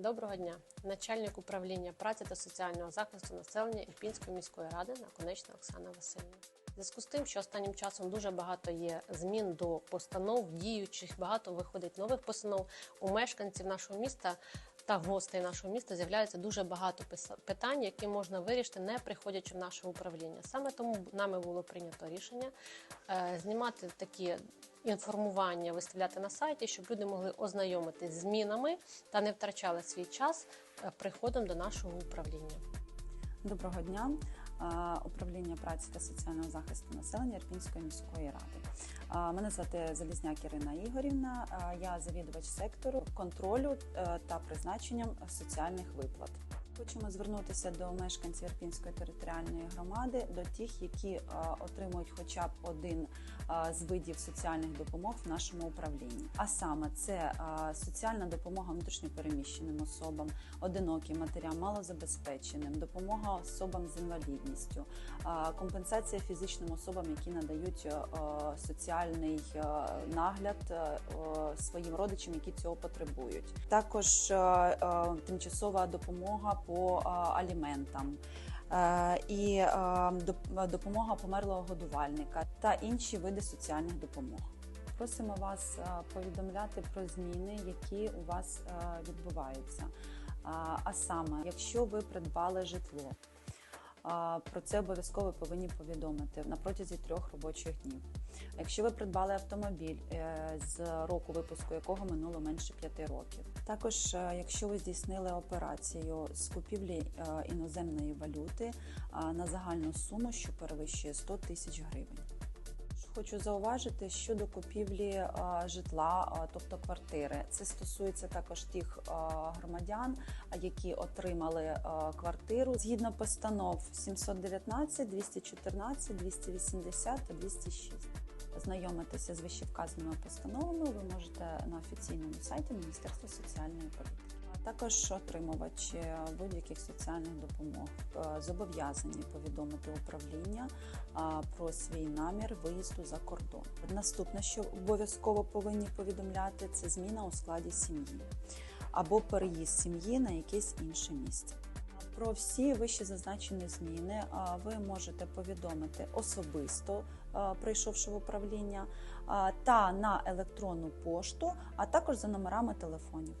Доброго дня, начальник управління праці та соціального захисту населення Ірпінської міської ради Наконечна Оксана Васильівна. Зв'язку з тим, що останнім часом дуже багато є змін до постанов, діючих, багато виходить нових постанов у мешканців нашого міста та гостей нашого міста з'являється дуже багато питань, які можна вирішити, не приходячи в наше управління. Саме тому нами було прийнято рішення е, знімати такі інформування, виставляти на сайті, щоб люди могли ознайомитись з змінами та не втрачали свій час е, приходом до нашого управління. Доброго дня. Е, Управління праці та соціального захисту населення Ірпінської міської ради. Е, Мене звати Залізняк Ірина Ігорівна. Е, Я завідувач сектору контролю та призначенням соціальних виплат. Хочемо звернутися до мешканців Ірпінської територіальної громади, до тих, які е, отримують хоча б один е, з видів соціальних допомог в нашому управлінні. А саме це е, соціальна допомога внутрішньопереміщеним особам, одиноким матерям, малозабезпеченим, допомога особам з інвалідністю, компенсація фізичним особам, які надають соціальний нагляд своїм родичам, які цього потребують. Також тимчасова допомога по аліментам. е, І е, допомога померлого годувальника та інші види соціальних допомог. Просимо вас е, повідомляти про зміни, які у вас відбуваються. А саме, якщо ви придбали житло, про це обов'язково повинні повідомити на протязі трьох робочих днів. Якщо ви придбали автомобіль е, з року випуску якого минуло менше п'яти років, також е, якщо ви здійснили операцію з купівлі е, іноземної валюти на загальну суму, що перевищує 100 тисяч гривень. Хочу зауважити щодо купівлі е, житла, е, тобто квартири. Це стосується також тих е, громадян, які отримали квартиру згідно постанов 719, 214, 280 та 206. Знайомитися з вищевказаними постановами ви можете на офіційному сайті Міністерства соціальної політики. Також отримувачі будь-яких соціальних допомог е, зобов'язані повідомити управління про свій намір виїзду за кордон. Наступне, що обов'язково повинні повідомляти, це зміна у складі сім'ї або переїзд сім'ї на якесь інше місце. Про всі вище зазначені зміни ви можете повідомити особисто, прийшовши в управління, та на електронну пошту, а також за номерами телефонів.